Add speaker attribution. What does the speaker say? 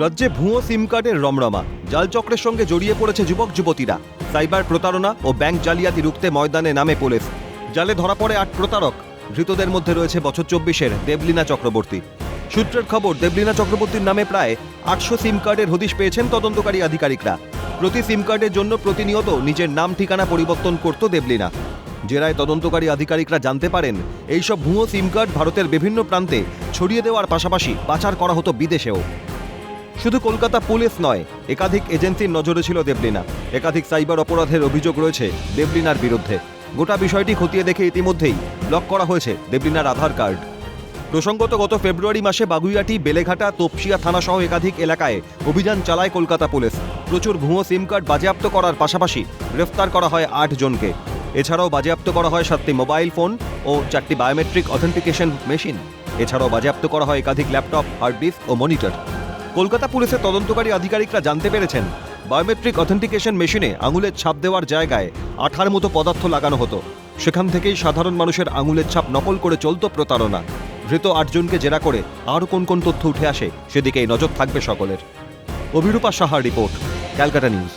Speaker 1: রাজ্যে ভুয়ো সিম কার্ডের রমরমা। জাল চক্রের সঙ্গে জড়িয়ে পড়েছে যুবক, যুবতীরা। সাইবার প্রতারণা ও ব্যাংক জালিয়াতি রুখতে ময়দানে নামে পুলিশ। জালে ধরা পড়ে আট প্রতারক। ধৃতদের মধ্যে রয়েছে বছর চব্বিশের দেবলীনা চক্রবর্তী। সূত্রের খবর, দেবলীনা চক্রবর্তীর নামে প্রায় আটশো সিম কার্ডের হদিশ পেয়েছেন তদন্তকারী আধিকারিকরা। প্রতি সিম কার্ডের জন্য প্রতিনিয়ত নিজের নাম, ঠিকানা পরিবর্তন করত দেবলীনা। জেরায় তদন্তকারী আধিকারিকরা জানতে পারেন, এইসব ভুয়ো সিম কার্ড ভারতের বিভিন্ন প্রান্তে ছড়িয়ে দেওয়ার পাশাপাশি পাচার করা হতো বিদেশেও। শুধু কলকাতা পুলিশ নয়, একাধিক এজেন্সির নজরে ছিল দেবলিনা। একাধিক সাইবার অপরাধের অভিযোগ রয়েছে দেবলিনার বিরুদ্ধে। গোটা বিষয়টি খতিয়ে দেখে ইতিমধ্যেই ব্লক করা হয়েছে দেবলিনার আধার কার্ড। প্রসঙ্গত, গত ফেব্রুয়ারি মাসে বাগুইয়াটি, বেলেঘাটা, তপসিয়া থানাসহ একাধিক এলাকায় অভিযান চালায় কলকাতা পুলিশ। প্রচুর ভুয়ো সিম কার্ড বাজেয়াপ্ত করার পাশাপাশি গ্রেফতার করা হয় আট জনকে। এছাড়াও বাজেয়াপ্ত করা হয় সাতটি মোবাইল ফোন ও চারটি বায়োমেট্রিক অথেন্টিকেশন মেশিন। এছাড়াও বাজেয়াপ্ত করা হয় একাধিক ল্যাপটপ, হার্ড ডিস্ক ও মনিটর। কলকাতা পুলিশের তদন্তকারী আধিকারিকরা জানতে পেরেছেন, বায়োমেট্রিক অথেন্টিকেশন মেশিনে আঙুলের ছাপ দেওয়ার জায়গায় আঠার মতো পদার্থ লাগানো হতো। সেখান থেকেই সাধারণ মানুষের আঙুলের ছাপ নকল করে চলত প্রতারণা। ধৃত আটজনকে জেরা করে আরও কোন কোন তথ্য উঠে আসে, সেদিকেই নজর থাকবে সকলের। অভিরূপা সাহার রিপোর্ট, ক্যালকাটা নিউজ।